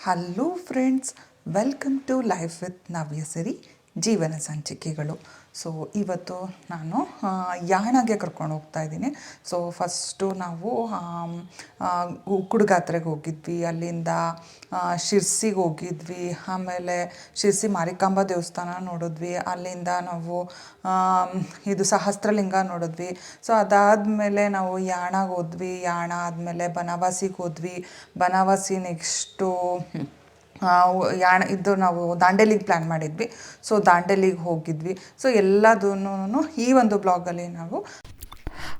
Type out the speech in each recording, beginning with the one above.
Hello friends welcome to life with Navyasiri ಜೀವನ ಸಂಚಿಕೆಗಳು so ಇವತ್ತು ನಾನು ಯಾಣಗೆ ಕರ್ಕೊಂಡು ಹೋಗ್ತಾ ಇದ್ದೀನಿ. ಸೊ ಫಸ್ಟು ನಾವು ಕುಡುಗಾತ್ರೆಗೆ ಹೋಗಿದ್ವಿ. ಅಲ್ಲಿಂದ ಶಿರ್ಸಿಗೆ ಹೋಗಿದ್ವಿ. ಆಮೇಲೆ ಶಿರ್ಸಿ ಮಾರಿಕಾಂಬ ದೇವಸ್ಥಾನ ನೋಡಿದ್ವಿ. ಅಲ್ಲಿಂದ ನಾವು ಇದು ಸಹಸ್ರಲಿಂಗ ನೋಡಿದ್ವಿ. ಸೊ ಅದಾದಮೇಲೆ ನಾವು ಯಾಣಗೆ ಹೋದ್ವಿ. ಯಾಣ ಆದಮೇಲೆ ಬನವಾಸಿಗೆ ಹೋದ್ವಿ. ಬನವಾಸಿ ನೆಕ್ಸ್ಟು ಯಾಣ, ಇದು ನಾವು ದಾಂಡೇಲಿಗೆ ಪ್ಲ್ಯಾನ್ ಮಾಡಿದ್ವಿ. ಸೊ ದಾಂಡೇಲಿಗೆ ಹೋಗಿದ್ವಿ. ಸೊ ಎಲ್ಲದನ್ನು ಈ ಒಂದು ಬ್ಲಾಗಲ್ಲಿ ನಾವು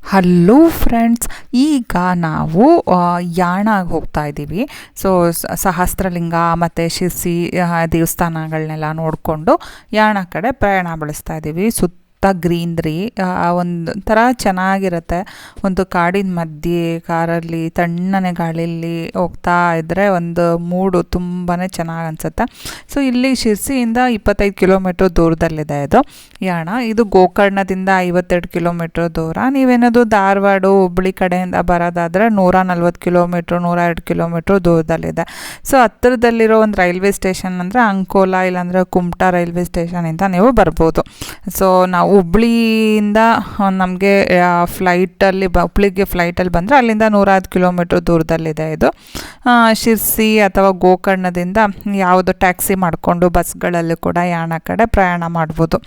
ಹಲೋ ಫ್ರೆಂಡ್ಸ್ ಈಗ ನಾವು ಯಾಣಾಗಿ ಹೋಗ್ತಾ ಇದ್ದೀವಿ. ಸೊ, ಸಹಸ್ರಲಿಂಗ ಮತ್ತು ಶಿರ್ಸಿ ದೇವಸ್ಥಾನಗಳನ್ನೆಲ್ಲ ನೋಡಿಕೊಂಡು ಯಾಣ ಕಡೆ ಪ್ರಯಾಣ ಬೆಳೆಸ್ತಾ ಇದ್ದೀವಿ. ಸುತ್ತ ಗ್ರೀನ್ರಿ ಒಂದು ಥರ ಚೆನ್ನಾಗಿರುತ್ತೆ. ಒಂದು ಕಾಡಿನ ಮಧ್ಯೆ, ಕಾರಲ್ಲಿ, ತಣ್ಣನೆ ಗಾಳಿಯಲ್ಲಿ ಹೋಗ್ತಾ ಇದ್ದರೆ ಒಂದು ಮೂಡು ತುಂಬಾ ಚೆನ್ನಾಗಿ ಅನಿಸುತ್ತೆ. ಸೊ, ಇಲ್ಲಿ ಶಿರ್ಸಿಯಿಂದ ಇಪ್ಪತ್ತೈದು ಕಿಲೋಮೀಟ್ರ್ ದೂರದಲ್ಲಿದೆ ಇದು. ಯಾಣ ಇದು ಗೋಕರ್ಣದಿಂದ ಐವತ್ತೆರಡು ಕಿಲೋಮೀಟ್ರ್ ದೂರ. ನೀವೇನದು ಧಾರವಾಡ, ಹುಬ್ಳಿ ಕಡೆಯಿಂದ ಬರೋದಾದರೆ ನೂರ ನಲ್ವತ್ತು ಕಿಲೋಮೀಟ್ರ್, ನೂರ ಎರಡು ಕಿಲೋಮೀಟ್ರ್ ದೂರದಲ್ಲಿದೆ. ಸೊ, ಹತ್ತಿರದಲ್ಲಿರೋ ಒಂದು ರೈಲ್ವೆ ಸ್ಟೇಷನ್ ಅಂದರೆ ಅಂಕೋಲಾ ಇಲ್ಲಾಂದರೆ ಕುಮಟಾ ರೈಲ್ವೆ ಸ್ಟೇಷನಿಂದ ನೀವು ಬರ್ಬೋದು. ಸೊ, ನಾವು ಹುಬ್ಳಿಯಿಂದ ನಮಗೆ ಫ್ಲೈಟಲ್ಲಿ ಬ ಹುಬ್ಳಿಗೆ ಫ್ಲೈಟಲ್ಲಿ ಬಂದರೆ ಅಲ್ಲಿಂದ ನೂರ ಹತ್ತು ಕಿಲೋಮೀಟ್ರ್ ದೂರದಲ್ಲಿದೆ ಇದು. ಶಿರ್ಸಿ ಅಥವಾ ಗೋಕರ್ಣದಿಂದ ಯಾವುದು ಟ್ಯಾಕ್ಸಿ ಮಾಡಿಕೊಂಡು ಬಸ್ಗಳಲ್ಲಿ ಕೂಡ ಯಾಣ ಕಡೆ ಪ್ರಯಾಣ ಮಾಡ್ಬೋದು.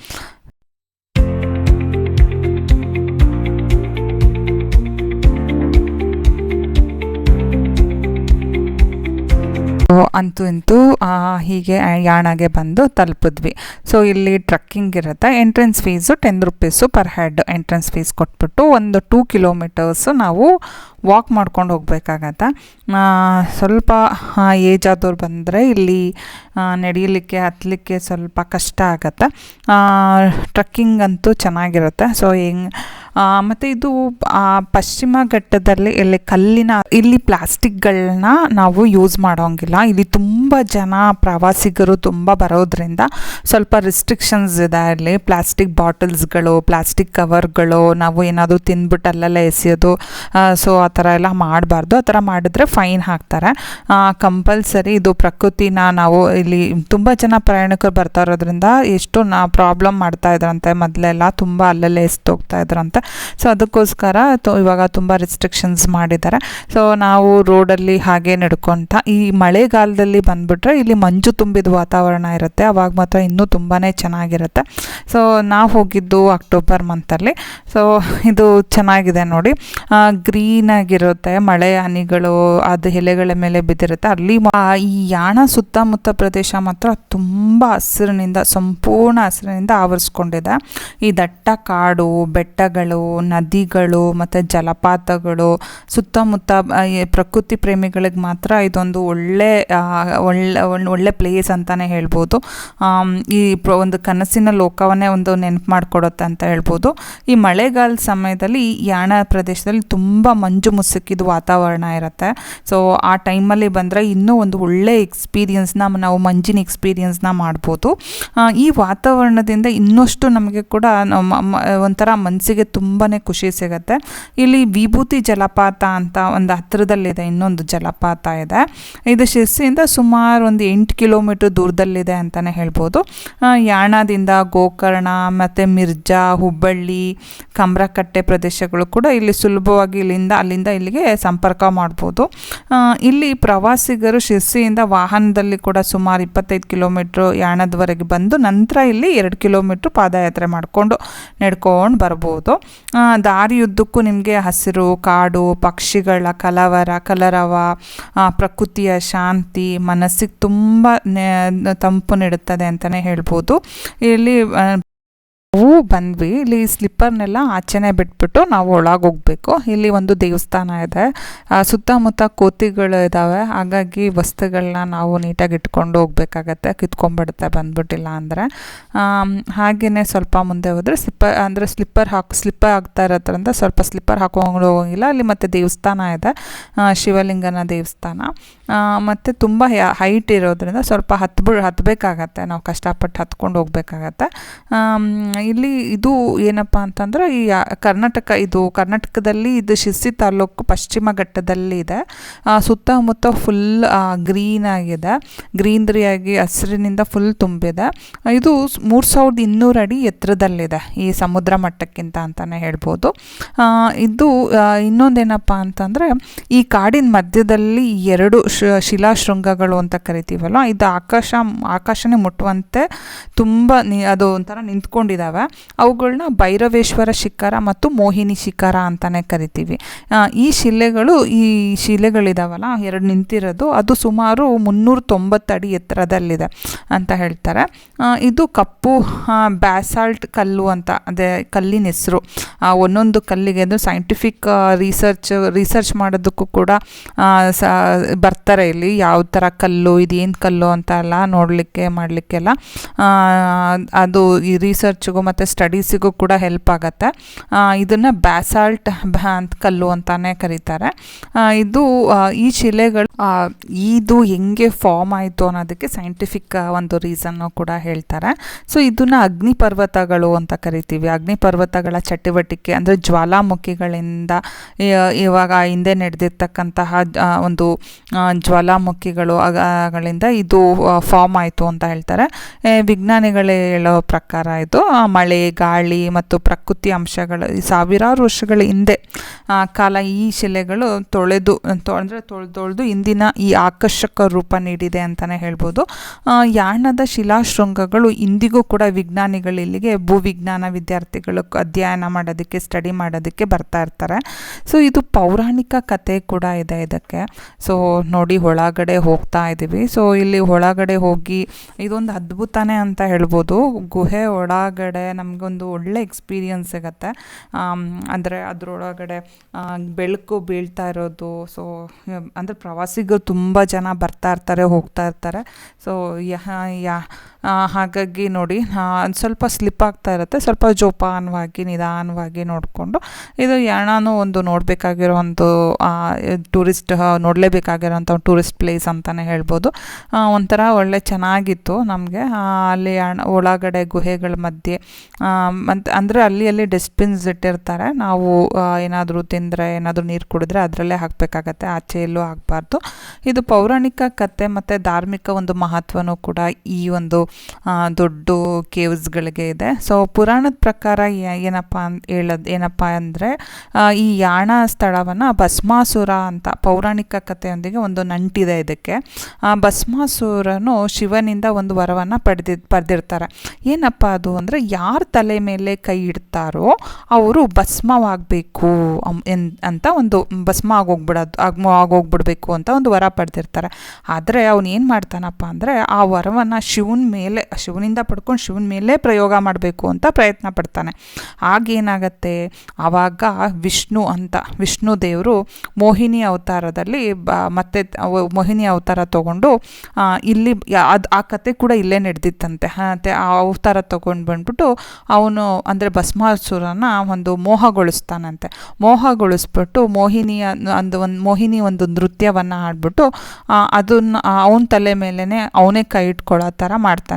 ಅಂತೂ ಇಂತೂ ಹೀಗೆ ಯಾಣಾಗೆ ಬಂದು ತಲುಪಿದ್ವಿ. ಸೊ ಇಲ್ಲಿ ಟ್ರಕ್ಕಿಂಗ್ ಇರುತ್ತೆ. Entrance fees ten rupees per head entrance fees ಕೊಟ್ಬಿಟ್ಟು ಒಂದು ಟೂ ಕಿಲೋಮೀಟರ್ಸು ನಾವು ವಾಕ್ ಮಾಡ್ಕೊಂಡು ಹೋಗಬೇಕಾಗತ್ತೆ. ಸ್ವಲ್ಪ ಏಜ್ ಆದವ್ರು ಬಂದರೆ ಇಲ್ಲಿ ನಡೀಲಿಕ್ಕೆ ಹತ್ತಲಿಕ್ಕೆ ಸ್ವಲ್ಪ ಕಷ್ಟ ಆಗತ್ತೆ. ಟ್ರಕ್ಕಿಂಗ್ ಅಂತೂ ಚೆನ್ನಾಗಿರುತ್ತೆ. ಸೊ ಹೆಂಗ್ ಮತ್ತು ಇದು ಪಶ್ಚಿಮ ಘಟ್ಟದಲ್ಲಿ ಇಲ್ಲಿ ಕಲ್ಲಿನ, ಇಲ್ಲಿ ಪ್ಲಾಸ್ಟಿಕ್ಗಳನ್ನ ನಾವು ಯೂಸ್ ಮಾಡೋಂಗಿಲ್ಲ. ಇಲ್ಲಿ ತುಂಬ ಜನ ಪ್ರವಾಸಿಗರು ತುಂಬ ಬರೋದ್ರಿಂದ ಸ್ವಲ್ಪ ರಿಸ್ಟ್ರಿಕ್ಷನ್ಸ್ ಇದೆ ಇಲ್ಲಿ ಪ್ಲಾಸ್ಟಿಕ್ ಬಾಟಲ್ಸ್ಗಳು ಪ್ಲಾಸ್ಟಿಕ್ ಕವರ್ಗಳು ನಾವು ಏನಾದರೂ ತಿಂದ್ಬಿಟ್ಟು ಅಲ್ಲೆಲ್ಲ ಎಸೆಯೋದು ಸೊ ಆ ಥರ ಎಲ್ಲ ಮಾಡಬಾರ್ದು. ಆ ಥರ ಮಾಡಿದ್ರೆ ಫೈನ್ ಹಾಕ್ತಾರೆ. ಕಂಪಲ್ಸರಿ ಇದು ಪ್ರಕೃತಿನ ನಾವು ಇಲ್ಲಿ ತುಂಬ ಜನ ಪ್ರಯಾಣಿಕರು ಬರ್ತಾ ಇರೋದ್ರಿಂದ ಎಷ್ಟು ನಾ ಪ್ರಾಬ್ಲಮ್ ಮಾಡ್ತಾ ಇದ್ರಂತೆ. ಮೊದಲೆಲ್ಲ ತುಂಬ ಅಲ್ಲಲ್ಲೇ ಎಸ್ತೋಗ್ತಾ ಇದ್ರಂತೆ. ಸೊ ಅದಕ್ಕೋಸ್ಕರ ಇವಾಗ ತುಂಬ ರಿಸ್ಟ್ರಿಕ್ಷನ್ಸ್ ಮಾಡಿದ್ದಾರೆ. ಸೊ ನಾವು ರೋಡಲ್ಲಿ ಹಾಗೆ ನಡ್ಕೊತ, ಈ ಮಳೆಗಾಲದಲ್ಲಿ ಬಂದುಬಿಟ್ರೆ ಇಲ್ಲಿ ಮಂಜು ತುಂಬಿದ ವಾತಾವರಣ ಇರುತ್ತೆ. ಅವಾಗ ಮಾತ್ರ ಇನ್ನೂ ತುಂಬಾ ಚೆನ್ನಾಗಿರುತ್ತೆ. ಸೊ ನಾವು ಹೋಗಿದ್ದು ಅಕ್ಟೋಬರ್ ಮಂತಲ್ಲಿ ಸೊ ಇದು ಚೆನ್ನಾಗಿದೆ ನೋಡಿ. ಗ್ರೀನ್ ಆಗಿರುತ್ತೆ ಮಳೆ ಹನಿಗಳು, ಅದು ಎಲೆಗಳ ಮೇಲೆ ಬಿದ್ದಿರುತ್ತೆ. ಅಲ್ಲಿ ಈ ಯಾಣ ಸುತ್ತಮುತ್ತ ಪ್ರದೇಶ ಮಾತ್ರ ತುಂಬ ಹಸಿರಿನಿಂದ, ಸಂಪೂರ್ಣ ಹಸಿರಿನಿಂದ ಆವರಿಸ್ಕೊಂಡಿದೆ. ಈ ದಟ್ಟ ಕಾಡು, ಬೆಟ್ಟಗಳು, ನದಿಗಳು ಮತ್ತು ಜಲಪಾತಗಳು, ಸುತ್ತಮುತ್ತ ಪ್ರಕೃತಿ ಪ್ರೇಮಿಗಳಿಗೆ ಮಾತ್ರ ಇದೊಂದು ಒಳ್ಳೆ ಒಳ್ಳೆ, ಒಳ್ಳೆ- ಪ್ಲೇಸ್ ಅಂತಲೇ ಹೇಳ್ಬೋದು. ಈ ಒಂದು ಕನಸಿನ ಲೋಕವನ್ನೇ ಒಂದು ನೆನಪು ಮಾಡಿಕೊಡುತ್ತೆ ಅಂತ ಹೇಳ್ಬೋದು. ಈ ಮಳೆಗಾಲ ಸಮಯದಲ್ಲಿ ಯಾಣ ಪ್ರದೇಶದಲ್ಲಿ ತುಂಬ ಮಂಜು ಮುಸುಕಿದ ವಾತಾವರಣ ಇರುತ್ತೆ. ಸೊ ಆ ಟೈಮಲ್ಲಿ ಬಂದರೆ ಇನ್ನೂ ಒಂದು ಒಳ್ಳೆ ಎಕ್ಸ್ಪೀರಿಯನ್ಸ್ನ ನಾವು ಮಂಜಿನ ಎಕ್ಸ್ಪೀರಿಯನ್ಸ್ನ ಮಾಡ್ಬೋದು. ಈ ವಾತಾವರಣದಿಂದ ಇನ್ನಷ್ಟು ನಮಗೆ ಕೂಡ ಒಂಥರ ಮನಸ್ಸಿಗೆ ತುಂಬಾ ಖುಷಿ ಸಿಗುತ್ತೆ. ಇಲ್ಲಿ ವಿಭೂತಿ ಜಲಪಾತ ಅಂತ ಒಂದು ಹತ್ತಿರದಲ್ಲಿದೆ, ಇನ್ನೊಂದು ಜಲಪಾತ ಇದೆ. ಇದು ಶಿರ್ಸಿಯಿಂದ ಸುಮಾರು ಒಂದು ಎಂಟು ಕಿಲೋಮೀಟ್ರ್ ದೂರದಲ್ಲಿದೆ ಅಂತಲೇ ಹೇಳ್ಬೋದು. ಯಾಣದಿಂದ ಗೋಕರ್ಣ, ಮತ್ತು ಮಿರ್ಜಾ, ಹುಬ್ಬಳ್ಳಿ ಕಮ್ರಕಟ್ಟೆ ಪ್ರದೇಶಗಳು ಕೂಡ ಇಲ್ಲಿ ಸುಲಭವಾಗಿ ಇಲ್ಲಿಂದ ಅಲ್ಲಿಂದ ಇಲ್ಲಿಗೆ ಸಂಪರ್ಕ ಮಾಡ್ಬೋದು. ಇಲ್ಲಿ ಪ್ರವಾಸಿಗರು ಶಿರ್ಸಿಯಿಂದ ವಾಹನದಲ್ಲಿ ಕೂಡ ಸುಮಾರು ಇಪ್ಪತ್ತೈದು ಕಿಲೋಮೀಟ್ರ್ ಯಾಣದವರೆಗೆ ಬಂದು ನಂತರ ಇಲ್ಲಿ ಎರಡು ಕಿಲೋಮೀಟ್ರ್ ಪಾದಯಾತ್ರೆ ಮಾಡಿಕೊಂಡು ನಡ್ಕೊಂಡು ಬರ್ಬೋದು. ದಾರಿಯುದ್ದಕ್ಕೂ ನಿಮಗೆ ಹಸಿರು, ಕಾಡು, ಪಕ್ಷಿಗಳ ಕಲವರ, ಕಲರವ ಪ್ರಕೃತಿಯ ಶಾಂತಿ, ಮನಸ್ಸಿಗೆ ತುಂಬ ತಂಪು ನೀಡುತ್ತದೆ ಅಂತಲೇ ಹೇಳ್ಬೋದು. ಇಲ್ಲಿ ಬಂದ್ವಿ. ಇಲ್ಲಿ ಸ್ಲಿಪ್ಪರ್ನೆಲ್ಲ ಆಚೆನೆ ಬಿಟ್ಬಿಟ್ಟು ನಾವು ಒಳಗೆ ಹೋಗ್ಬೇಕು. ಇಲ್ಲಿ ಒಂದು ದೇವಸ್ಥಾನ ಇದೆ. ಸುತ್ತಮುತ್ತ ಕೋತಿಗಳು ಇದ್ದಾವೆ ಹಾಗಾಗಿ ವಸ್ತುಗಳನ್ನ ನಾವು ನೀಟಾಗಿ ಇಟ್ಕೊಂಡು ಹೋಗ್ಬೇಕಾಗತ್ತೆ. ಕಿತ್ಕೊಂಡ್ಬಿಡುತ್ತೆ ಬಂದ್ಬಿಟ್ಟಿಲ್ಲ ಅಂದರೆ. ಹಾಗೆಯೇ ಸ್ವಲ್ಪ ಮುಂದೆ ಹೋದರೆ ಸ್ಲಿಪ್ಪರ್ ಅಂದರೆ ಸ್ಲಿಪ್ಪರ್ ಹಾಕಿ ಸ್ಲಿಪ್ಪರ್ ಆಗ್ತಾ ಇರೋದ್ರಿಂದ ಸ್ವಲ್ಪ ಸ್ಲಿಪ್ಪರ್ ಹಾಕೊಂಡು ಹೋಗೋಂಗಿಲ್ಲ ಅಲ್ಲಿ ಮತ್ತೆ ದೇವಸ್ಥಾನ ಇದೆ. ಶಿವಲಿಂಗನ ದೇವಸ್ಥಾನ. ಮತ್ತು ತುಂಬ ಹೈಟ್ ಇರೋದ್ರಿಂದ ಸ್ವಲ್ಪ ಹತ್ಬಿ ಹತ್ತಬೇಕಾಗತ್ತೆ ನಾವು ಕಷ್ಟಪಟ್ಟು ಹತ್ಕೊಂಡು ಹೋಗ್ಬೇಕಾಗತ್ತೆ. ಇಲ್ಲಿ ಇದು ಏನಪ್ಪ ಅಂತಂದ್ರೆ ಈ ಕರ್ನಾಟಕ, ಇದು ಕರ್ನಾಟಕದಲ್ಲಿ ಇದು ಶಿರ್ಸಿ ತಾಲೂಕು ಪಶ್ಚಿಮ ಘಟ್ಟದಲ್ಲಿದೆ. ಸುತ್ತಮುತ್ತ ಫುಲ್ ಗ್ರೀನ್ ಆಗಿದೆ. ಗ್ರೀನ್ರಿಯಾಗಿ ಹಸಿರಿನಿಂದ ಫುಲ್ ತುಂಬಿದೆ. ಇದು ಮೂರು ಸಾವಿರದ ಇನ್ನೂರು ಅಡಿ ಎತ್ತರದಲ್ಲಿದೆ ಈ ಸಮುದ್ರ ಮಟ್ಟಕ್ಕಿಂತ ಅಂತಲೇ ಹೇಳ್ಬೋದು. ಇದು ಇನ್ನೊಂದೇನಪ್ಪ ಅಂತಂದರೆ ಈ ಕಾಡಿನ ಮಧ್ಯದಲ್ಲಿ ಎರಡು ಶಿಲಾಶೃಂಗಗಳು ಅಂತ ಕರಿತೀವಲ್ಲ, ಇದು ಆಕಾಶ, ಆಕಾಶನೇ ಮುಟ್ಟುವಂತೆ ತುಂಬ ನಿ, ಅದು ಒಂಥರ ನಿಂತ್ಕೊಂಡಿದ್ದಾವೆ ಅವುಗಳನ್ನ ಭೈರವೇಶ್ವರ ಶಿಖರ ಮತ್ತು ಮೋಹಿನಿ ಶಿಖರ ಅಂತಲೇ ಕರಿತೀವಿ. ಈ ಶಿಲೆಗಳು, ಈ ಶಿಲೆಗಳಿದಾವಲ್ಲ, ಎರಡು ನಿಂತಿರೋದು, ಅದು ಸುಮಾರು ಮುನ್ನೂರ ತೊಂಬತ್ತು ಅಡಿ ಎತ್ತರದಲ್ಲಿದೆ ಅಂತ ಹೇಳ್ತಾರೆ. ಇದು ಕಪ್ಪು ಬ್ಯಾಸಾಲ್ಟ್ ಕಲ್ಲು ಅಂತ, ಅದೇ ಕಲ್ಲಿನ ಹೆಸರು. ಒಂದೊಂದು ಕಲ್ಲಿಗೆ ಅದು ಸೈಂಟಿಫಿಕ್ ರಿಸರ್ಚ್ ರಿಸರ್ಚ್ ಮಾಡೋದಕ್ಕೂ ಕೂಡ ಬರ್ತಾರೆ ಇಲ್ಲಿ. ಯಾವ ಥರ ಕಲ್ಲು, ಇದೇನು ಕಲ್ಲು ಅಂತ ಎಲ್ಲ ನೋಡಲಿಕ್ಕೆ, ಮಾಡಲಿಕ್ಕೆಲ್ಲ. ಅದು ಈ ರಿಸರ್ಚ್ಗೂ ಮತ್ತು ಸ್ಟಡೀಸಿಗೂ ಕೂಡ ಹೆಲ್ಪ್ ಆಗುತ್ತೆ. ಇದನ್ನು ಬ್ಯಾಸಾಲ್ಟ್ ಅಂತ ಕಲ್ಲು ಅಂತಾನೆ ಕರೀತಾರೆ. ಇದು ಈ ಶಿಲೆಗಳು ಇದು ಹೆಂಗೆ ಫಾರ್ಮ್ ಆಯಿತು ಅನ್ನೋದಕ್ಕೆ ಸೈಂಟಿಫಿಕ್ ಒಂದು ರೀಸನ್ನು ಕೂಡ ಹೇಳ್ತಾರೆ. ಸೊ ಇದನ್ನು ಅಗ್ನಿ ಪರ್ವತಗಳು ಅಂತ ಕರಿತೀವಿ. ಅಗ್ನಿ ಪರ್ವತಗಳ ಚಟುವಟಿಕೆ ಅಂದರೆ ಜ್ವಾಲಾಮುಖಿಗಳಿಂದ ಇವಾಗ ಹಿಂದೆ ನಡೆದಿರ್ತಕ್ಕಂತಹ ಒಂದು ಜ್ವಾಲಾಮುಖಿಗಳು ಗಳಿಂದ ಇದು ಫಾರ್ಮ್ ಆಯಿತು ಅಂತ ಹೇಳ್ತಾರೆ. ವಿಜ್ಞಾನಿಗಳು ಹೇಳೋ ಪ್ರಕಾರ ಇದು ಆ, ಗಾಳಿ ಮತ್ತು ಪ್ರಕೃತಿ ಅಂಶಗಳು ಸಾವಿರಾರು ವರ್ಷಗಳ ಹಿಂದೆ ಕಾಲ ಈ ಶಿಲೆಗಳು ತೊಳೆದು ತೊ ಅಂದರೆ ತೊಳೆದು ಇಂದಿನ ಈ ಆಕರ್ಷಕ ರೂಪ ನೀಡಿದೆ ಅಂತಲೇ ಹೇಳ್ಬೋದು. ಯಾಣದ ಶಿಲಾಶೃಂಗಗಳು ಇಂದಿಗೂ ಕೂಡ ವಿಜ್ಞಾನಿಗಳು ಇಲ್ಲಿಗೆ ಭೂವಿಜ್ಞಾನ ವಿದ್ಯಾರ್ಥಿಗಳು ಅಧ್ಯಯನ ಮಾಡೋದಕ್ಕೆ, ಸ್ಟಡಿ ಮಾಡೋದಕ್ಕೆ ಬರ್ತಾ ಇರ್ತಾರೆ. ಸೊ, ಇದು ಪೌರಾಣಿಕ ಕತೆ ಕೂಡ ಇದೆ ಇದಕ್ಕೆ. ಸೊ, ನೋಡಿ ಒಳಗಡೆ ಹೋಗ್ತಾ ಇದ್ದೀವಿ. ಸೊ, ಇಲ್ಲಿ ಒಳಗಡೆ ಹೋಗಿ ಇದೊಂದು ಅದ್ಭುತನೇ ಅಂತ ಹೇಳ್ಬೋದು. ಗುಹೆ ಒಳಗಡೆ ನಮಗೊಂದು ಒಳ್ಳೆ ಎಕ್ಸ್ಪೀರಿಯನ್ಸ್ ಸಿಗತ್ತೆ ಅಂದರೆ ಅದರೊಳಗಡೆ ಬೆಳಕು ಬೀಳ್ತಾ ಇರೋದು ಸೊ ಅಂದರೆ ಪ್ರವಾಸಿಗರು ತುಂಬ ಜನ ಬರ್ತಾ ಇರ್ತಾರೆ, ಹೋಗ್ತಾ ಇರ್ತಾರೆ. ಸೊ ಯಾ ಹಾಗಾಗಿ ನೋಡಿ ಸ್ವಲ್ಪ ಸ್ಲಿಪ್ ಆಗ್ತಾ ಇರುತ್ತೆ. ಸ್ವಲ್ಪ ಜೋಪಾನವಾಗಿ, ನಿಧಾನವಾಗಿ ನೋಡಿಕೊಂಡು, ಇದು ಯಾಣನೂ ಒಂದು ನೋಡಬೇಕಾಗಿರೋ ಒಂದು ಟೂರಿಸ್ಟ್ ನೋಡಲೇಬೇಕಾಗಿರೋಂಥ ಟೂರಿಸ್ಟ್ ಪ್ಲೇಸ್ ಅಂತಲೇ ಹೇಳ್ಬೋದು. ಒಂಥರ ಒಳ್ಳೆ ಚೆನ್ನಾಗಿತ್ತು ನಮಗೆ. ಅಲ್ಲಿ ಯಾಣ, ಒಳಗಡೆ ಗುಹೆಗಳ ಮಧ್ಯೆ ಮತ್ತು ಅಂದರೆ ಅಲ್ಲಿ ಅಲ್ಲಿ ಡಸ್ಟ್ಬಿನ್ಸ್ ಇಟ್ಟಿರ್ತಾರೆ. ನಾವು ಏನಾದರೂ ತಿಂದರೆ, ಏನಾದರೂ ನೀರು ಕುಡಿದ್ರೆ ಅದರಲ್ಲೇ ಹಾಕಬೇಕಾಗತ್ತೆ. ಆಚೆ ಎಲ್ಲೂ ಆಗಬಾರ್ದು. ಇದು ಪೌರಾಣಿಕ ಕತೆ ಮತ್ತು ಧಾರ್ಮಿಕ ಒಂದು ಮಹತ್ವನೂ ಕೂಡ ಈ ಒಂದು ದೊಡ್ಡ ಕೇವ್ಸ್ಗಳಿಗೆ ಇದೆ. ಸೊ ಪುರಾಣದ ಪ್ರಕಾರ ಏನಪ್ಪ ಅಂತ ಹೇಳೋದು ಏನಪ್ಪ ಅಂದರೆ ಈ ಯಾಣ ಸ್ಥಳವನ್ನು ಭಸ್ಮಾಸುರ ಅಂತ ಪೌರಾಣಿಕ ಕಥೆಯೊಂದಿಗೆ ಒಂದು ನಂಟಿದೆ ಇದಕ್ಕೆ. ಭಸ್ಮಾಸುರನು ಶಿವನಿಂದ ಒಂದು ವರವನ್ನು ಪಡೆದಿ, ಪಡೆದಿರ್ತಾರೆ. ಏನಪ್ಪ ಅದು ಅಂದರೆ, ಯಾರ ತಲೆ ಮೇಲೆ ಕೈ ಇಡ್ತಾರೋ ಅವರು ಭಸ್ಮವಾಗಬೇಕು ಅಂತ ಒಂದು ಭಸ್ಮ ಆಗೋಗ್ಬಿಡೋದು ಆಗ್ಮ ಆಗೋಗ್ಬಿಡ್ಬೇಕು ಅಂತ ಒಂದು ವರ ಪಡೆದಿರ್ತಾರೆ. ಆದರೆ ಅವನು ಏನು ಮಾಡ್ತಾನಪ್ಪ ಅಂದರೆ, ಆ ವರವನ್ನು ಶಿವನ ಮೇಲೆ ಶಿವನಿಂದ ಪಡ್ಕೊಂಡು ಶಿವನ ಮೇಲೆ ಪ್ರಯೋಗ ಮಾಡಬೇಕು ಅಂತ ಪ್ರಯತ್ನ ಪಡ್ತಾನೆ. ಆಗೇನಾಗತ್ತೆ ಆವಾಗ ವಿಷ್ಣು ಅಂತ, ವಿಷ್ಣು ದೇವರು ಮೋಹಿನಿ ಅವತಾರದಲ್ಲಿ ಬ, ಮತ್ತೆ ಮೋಹಿನಿ ಅವತಾರ ತಗೊಂಡು ಇಲ್ಲಿ ಅದು, ಆ ಕತೆ ಕೂಡ ಇಲ್ಲೇ ನಡೆದಿತ್ತಂತೆ. ಮತ್ತು ಆ ಅವತಾರ ತೊಗೊಂಡು ಬಂದ್ಬಿಟ್ಟು ಅವನು ಅಂದರೆ ಭಸ್ಮಾಸುರನ ಒಂದು ಮೋಹಗೊಳಿಸ್ತಾನಂತೆ. ಮೋಹಗೊಳಿಸ್ಬಿಟ್ಟು ಮೋಹಿನಿಯ ಒಂದು ಒಂದು, ಮೋಹಿನಿ ಒಂದು ನೃತ್ಯವನ್ನು ಆಡ್ಬಿಟ್ಟು ಅದನ್ನು ಅವನ ತಲೆ ಮೇಲೇ ಅವನೇ ಕೈ ಇಟ್ಕೊಳ್ಳೋ ಥರ ಮಾಡ್ತಾನೆ.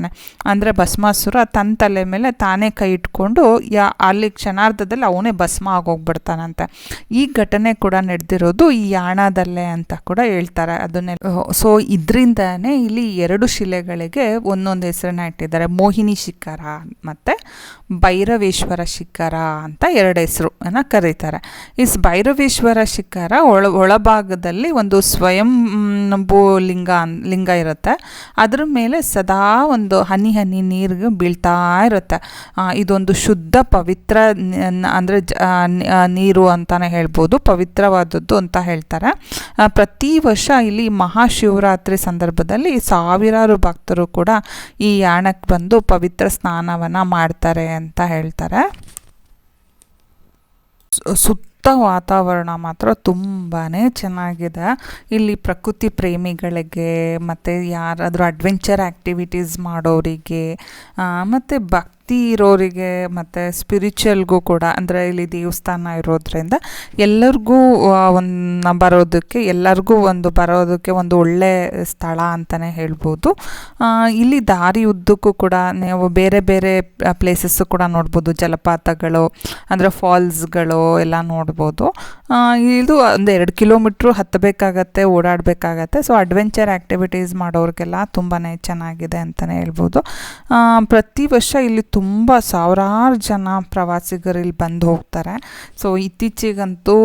ಅಂದರೆ ಭಸ್ಮಾಸುರ ತನ್ನ ತಲೆ ಮೇಲೆ ತಾನೇ ಕೈ ಇಟ್ಕೊಂಡು ಯಾ, ಅಲ್ಲಿ ಕ್ಷಣಾರ್ಧದಲ್ಲಿ ಅವನೇ ಭಸ್ಮ ಆಗೋಗ್ಬಿಡ್ತಾನಂತೆ. ಈ ಘಟನೆ ಕೂಡ ನಡೆದಿರೋದು ಈ ಯಾಣದಲ್ಲೇ ಅಂತ ಕೂಡ ಹೇಳ್ತಾರೆ. ಅದನ್ನೇ, ಸೊ ಇದರಿಂದನೇ ಇಲ್ಲಿ ಎರಡು ಶಿಲೆಗಳಿಗೆ ಒಂದೊಂದು ಹೆಸರನ್ನ ಇಟ್ಟಿದ್ದಾರೆ. ಮೋಹಿನಿ ಶಿಖರ ಮತ್ತು ಭೈರವೇಶ್ವರ ಶಿಖರ ಅಂತ ಎರಡು ಹೆಸರು ಅನ್ನ ಕರೀತಾರೆ. ಈ ಭೈರವೇಶ್ವರ ಶಿಖರ ಒಳ, ಒಳಭಾಗದಲ್ಲಿ ಒಂದು ಸ್ವಯಂ ಭೂ ಲಿಂಗ ಲಿಂಗ ಇರುತ್ತೆ. ಅದ್ರ ಮೇಲೆ ಸದಾ ಒಂದು ಹನಿ ಹನಿ ನೀರು ಬೀಳ್ತಾ ಇರುತ್ತೆ. ಇದೊಂದು ಶುದ್ಧ ಪವಿತ್ರ ಅಂದರೆ ನೀರು ಅಂತಲೇ ಹೇಳ್ಬೋದು. ಪವಿತ್ರವಾದದ್ದು ಅಂತ ಹೇಳ್ತಾರೆ. ಪ್ರತಿ ವರ್ಷ ಇಲ್ಲಿ ಮಹಾಶಿವರಾತ್ರಿ ಸಂದರ್ಭದಲ್ಲಿ ಸಾವಿರಾರು ಭಕ್ತರು ಕೂಡ ಈ ಯಾಣಕ್ಕೆ ಬಂದು ಪವಿತ್ರ ಸ್ನಾನವನ್ನು ಮಾಡ್ತಾರೆ ಅಂತ ಹೇಳ್ತಾರೆ. ಸು- ಸುತ್ತ ವಾತಾವರಣ ಮಾತ್ರ ತುಂಬಾ ಚೆನ್ನಾಗಿದೆ. ಇಲ್ಲಿ ಪ್ರಕೃತಿ ಪ್ರೇಮಿಗಳಿಗೆ ಮತ್ತು ಯಾರಾದರೂ ಅಡ್ವೆಂಚರ್ ಆ್ಯಕ್ಟಿವಿಟೀಸ್ ಮಾಡೋರಿಗೆ ಮತ್ತು ಭಕ್ ಭಕ್ತಿ ಇರೋರಿಗೆ ಮತ್ತು ಸ್ಪಿರಿಚುವಲ್ಗೂ ಕೂಡ, ಅಂದರೆ ಇಲ್ಲಿ ದೇವಸ್ಥಾನ ಇರೋದ್ರಿಂದ ಎಲ್ಲರಿಗೂ ಒಂದು ಬರೋದಕ್ಕೆ, ಎಲ್ಲರಿಗೂ ಒಂದು ಬರೋದಕ್ಕೆ ಒಂದು ಒಳ್ಳೆ ಸ್ಥಳ ಅಂತಲೇ ಹೇಳ್ಬೋದು. ಇಲ್ಲಿ ದಾರಿ ಉದ್ದಕ್ಕೂ ಕೂಡ, ನೀವು ಬೇರೆ ಬೇರೆ ಪ್ಲೇಸಸ್ಸು ಕೂಡ ನೋಡ್ಬೋದು. ಜಲಪಾತಗಳು, ಅಂದರೆ ಫಾಲ್ಸ್ಗಳು ಎಲ್ಲ ನೋಡ್ಬೋದು. ಇದು ಒಂದು ಎರಡು ಕಿಲೋಮೀಟ್ರು ಹತ್ತಬೇಕಾಗತ್ತೆ, ಓಡಾಡಬೇಕಾಗತ್ತೆ. ಸೊ ಅಡ್ವೆಂಚರ್ ಆ್ಯಕ್ಟಿವಿಟೀಸ್ ಮಾಡೋರಿಗೆಲ್ಲ ತುಂಬಾ ಚೆನ್ನಾಗಿದೆ ಅಂತಲೇ ಹೇಳ್ಬೋದು. ಪ್ರತಿ ವರ್ಷ ಇಲ್ಲಿ ತುಂಬ ಸಾವಿರಾರು ಜನ ಪ್ರವಾಸಿಗರು ಇಲ್ಲಿ ಬಂದು ಹೋಗ್ತಾರೆ. ಸೊ ಇತ್ತೀಚೆಗಂತೂ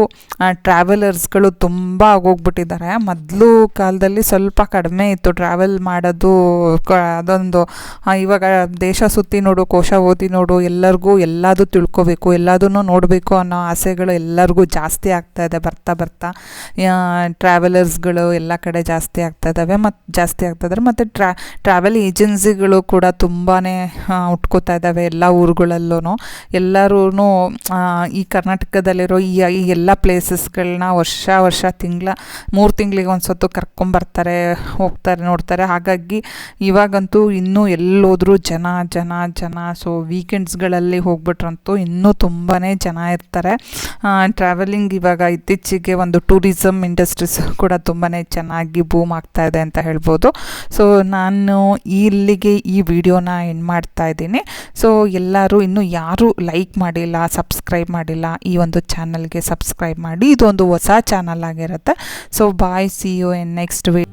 ಟ್ರಾವೆಲರ್ಸ್ಗಳು ತುಂಬ ಆಗೋಗ್ಬಿಟ್ಟಿದ್ದಾರೆ. ಮೊದಲು ಕಾಲದಲ್ಲಿ ಸ್ವಲ್ಪ ಕಡಿಮೆ ಇತ್ತು. ಟ್ರಾವೆಲ್ ಮಾಡೋದು ಅದೊಂದು ಇವಾಗ ದೇಶ ಸುತ್ತಿ ನೋಡು, ಕೋಶ ಓದಿ ನೋಡು, ಎಲ್ಲರಿಗೂ ಎಲ್ಲದೂ ತಿಳ್ಕೊಬೇಕು, ಎಲ್ಲದನ್ನು ನೋಡಬೇಕು ಅನ್ನೋ ಆಸೆಗಳು ಎಲ್ಲರಿಗೂ ಜಾಸ್ತಿ ಆಗ್ತಾ ಇದೆ, ಬರ್ತಾ ಬರ್ತಾ. ಟ್ರಾವೆಲರ್ಸ್ಗಳು ಎಲ್ಲ ಕಡೆ ಜಾಸ್ತಿ ಆಗ್ತಾ ಇದ್ದಾವೆ ಮತ್ತು ಜಾಸ್ತಿ ಆಗ್ತಾ ಇದ್ದಾರೆ. ಮತ್ತು ಟ್ರಾ ಟ್ರಾವೆಲ್ ಏಜೆನ್ಸಿಗಳು ಕೂಡ ತುಂಬಾ ಉಟ್ಕೋತಾ ಇದ್ದಾವೆ ಎಲ್ಲ ಊರುಗಳಲ್ಲೂ ಎಲ್ಲರೂ ಈ ಕರ್ನಾಟಕದಲ್ಲಿರೋ ಈ ಈ ಎಲ್ಲ ಪ್ಲೇಸಸ್ಗಳನ್ನ ವರ್ಷ ವರ್ಷ ತಿಂಗಳ, ಮೂರು ತಿಂಗಳಿಗೆ ಒಂದು ಸತ್ತು ಕರ್ಕೊಂಬರ್ತಾರೆ, ಹೋಗ್ತಾರೆ, ನೋಡ್ತಾರೆ. ಹಾಗಾಗಿ ಇವಾಗಂತೂ ಇನ್ನೂ ಎಲ್ಲೋದ್ರೂ ಜನ ಜನ ಜನ. ಸೊ ವೀಕೆಂಡ್ಸ್ಗಳಲ್ಲಿ ಹೋಗ್ಬಿಟ್ರಂತೂ ಇನ್ನೂ ತುಂಬಾ ಜನ ಇರ್ತಾರೆ. ಟ್ರಾವೆಲಿಂಗ್ ಇವಾಗ ಇತ್ತೀಚೆಗೆ ಒಂದು ಟೂರಿಸಮ್ ಇಂಡಸ್ಟ್ರೀಸ್ ಕೂಡ ತುಂಬಾ ಚೆನ್ನಾಗಿ ಬೂಮ್ ಆಗ್ತಾ ಇದೆ ಅಂತ ಹೇಳ್ಬೋದು. ಸೊ ನಾನು ಇಲ್ಲಿಗೆ ಈ ವಿಡಿಯೋನ ಎಂಡ್ ಮಾಡ್ತಾ ಇದ್ದೀನಿ. ಸೊ ಎಲ್ಲರೂ ಇನ್ನೂ ಯಾರೂ ಲೈಕ್ ಮಾಡಿಲ್ಲ ಸಬ್ಸ್ಕ್ರೈಬ್ ಮಾಡಿಲ್ಲ, ಈ ಒಂದು ಚಾನಲ್ಗೆ ಸಬ್ಸ್ಕ್ರೈಬ್ ಮಾಡಿ, ಇದೊಂದು ಹೊಸ ಚಾನಲ್ ಆಗಿರುತ್ತೆ. So bye see you N ನೆಕ್ಸ್ಟ್ ವಿ